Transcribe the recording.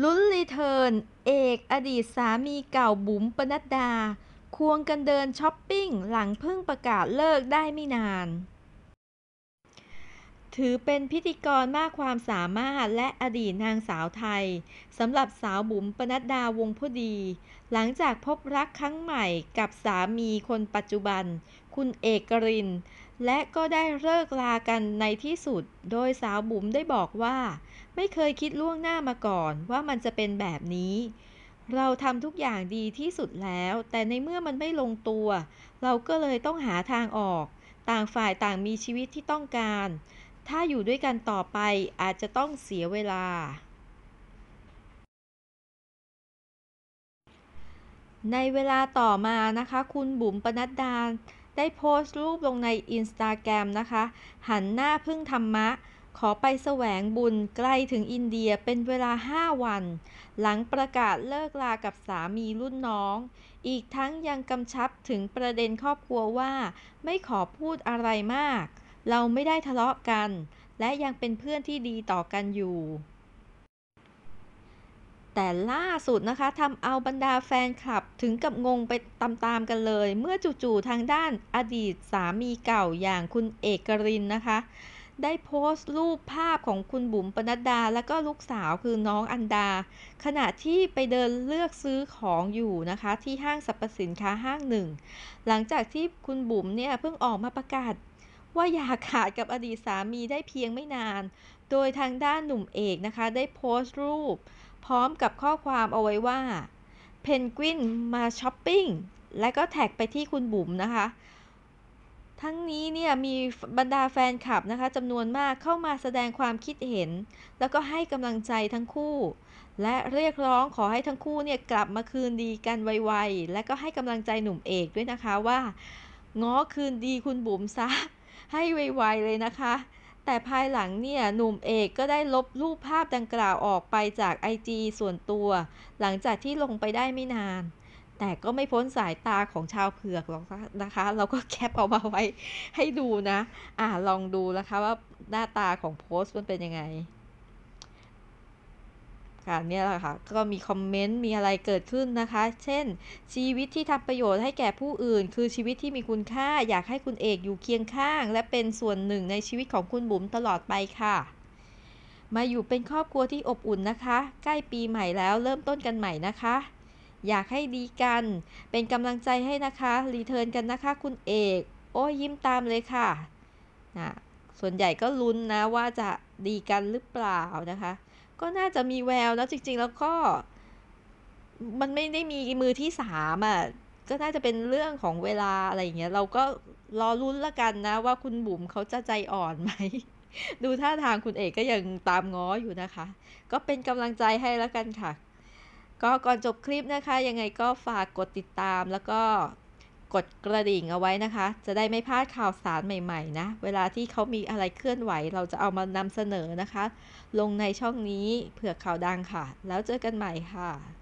ลุ้นรีเทิร์น เอกอดีตสามีเก่าบุ๋มปนัดดา ควงกันเดินช้อปปิ้งหลังเพิ่งประกาศเลิกได้ไม่นาน ถือเป็นพิธีกรมากความสามารถและอดีตนางสาวไทยสำหรับสาวบุ๋มปนัดดาวงผู้ดี หลังจากพบรักครั้งใหม่กับสามีคนปัจจุบัน คุณเอกริน และก็ได้เลิกลากันในที่สุด โดยสาวบุ๋มได้บอกว่า ไม่เคยคิดล่วงหน้ามาก่อนว่ามันจะเป็นแบบนี้ เราทำทุกอย่างดีที่สุดแล้ว แต่ในเมื่อมันไม่ลงตัว เราก็เลยต้องหาทางออก ต่างฝ่ายต่างมีชีวิตที่ต้องการ ถ้าอยู่ด้วยกันต่อไปอาจจะต้องเสียเวลาในเวลาต่อมานะคะ คุณบุ๋มปนัดดา ได้โพสต์รูปลงในอินสตาแกรมนะคะ หันหน้าพึ่งธรรมะ ขอไปแสวงบุญไกลถึงอินเดียเป็นเวลา 5 วัน หลังประกาศเลิกลากับสามีรุ่นน้อง อีกทั้งยังกำชับถึงประเด็นครอบครัวว่า ไม่ขอพูดอะไรมาก เราไม่ได้ทะเลาะกัน และยังเป็นเพื่อนที่ดีต่อกันอยู่ แต่ล่าสุดนะคะทำเอาบรรดาแฟนคลับถึงกับงงไปตามๆกันเลย เมื่อจู่ๆทางด้านอดีตสามีเก่าอย่างคุณเอกรินนะคะ ได้โพสต์รูปภาพของคุณบุ๋มปนัดดา และก็ลูกสาวคือน้องอันดา ขณะที่ไปเดินเลือกซื้อของอยู่นะคะ ที่ห้างสรรพสินค้าห้างหนึ่ง หลังจากที่คุณบุ๋มเนี่ยเพิ่งออกมาประกาศว่าอย่าขาดกับอดีตสามีได้เพียงไม่นาน โดยทางด้านหนุ่มเอกนะคะ ได้โพสต์รูป พร้อมกับข้อความเอาไว้ว่าเพนกวินมาช้อปปิ้งและก็แท็กไปที่คุณบุ๋มนะคะ ทั้งนี้เนี่ยมีบรรดาแฟนคลับนะคะจำนวนมากเข้ามาแสดงความคิดเห็น แล้วก็ให้กำลังใจทั้งคู่ และเรียกร้องขอให้ทั้งคู่เนี่ยกลับมาคืนดีกันไวๆ และก็ให้กำลังใจหนุ่มเอกด้วยนะคะว่าง้อคืนดีคุณบุ๋มซะให้ไวๆเลยนะคะ แต่ภายหลังเนี่ย หนุ่มเอกก็ได้ลบรูปภาพดังกล่าวออกไปจากไอจีส่วนตัว หลังจากที่ลงไปได้ไม่นาน แต่ก็ไม่พ้นสายตาของชาวเผือกหรอกนะคะ เราก็แคปเอามาไว้ให้ดูนะ อ่าลองดูนะคะว่าหน้าตาของโพสต์มันเป็นยังไง ค่ะเนี่ยแหละค่ะก็มีคอมเมนต์มีอะไรเกิดขึ้นนะคะ เช่น ชีวิตที่ทำประโยชน์ให้แก่ผู้อื่น คือชีวิตที่มีคุณค่าอยากให้คุณเอกอยู่เคียงข้าง และเป็นส่วนหนึ่งในชีวิตของคุณบุ๋มตลอดไปค่ะ มาอยู่เป็นครอบครัวที่อบอุ่นนะคะ ใกล้ปีใหม่แล้วเริ่มต้นกันใหม่นะคะ อยากให้ดีกัน เป็นกำลังใจให้นะคะรีเทิร์นกันนะคะ คุณเอก โอ้ยยิ้มตามเลยค่ะนะส่วนใหญ่ก็ลุ้นนะว่าจะดีกันหรือเปล่านะคะ ก็น่าจะมีแววแล้วจริง ๆ แล้วก็ มันไม่ได้มีมือที่สามอะก็น่าจะเป็นเรื่องของเวลาอะไรอย่างเงี้ย เราก็รอลุ้นละกันนะ ว่าคุณบุ๋มเขาจะใจอ่อนไหม ดูท่าทางคุณเอกก็ยังตามง้ออยู่นะคะ ก็เป็นกำลังใจให้แล้วกันค่ะ ก็ก่อนจบคลิปนะคะ ยังไงก็ฝากกดติดตามแล้วก็ กดกระดิ่งเอาไว้นะคะ จะได้ไม่พลาดข่าวสารใหม่ ๆ นะ เวลาที่เขามีอะไรเคลื่อนไหว เราจะเอามานำเสนอนะคะ ลงในช่องนี้เผื่อข่าวดังค่ะ แล้วเจอกันใหม่ค่ะ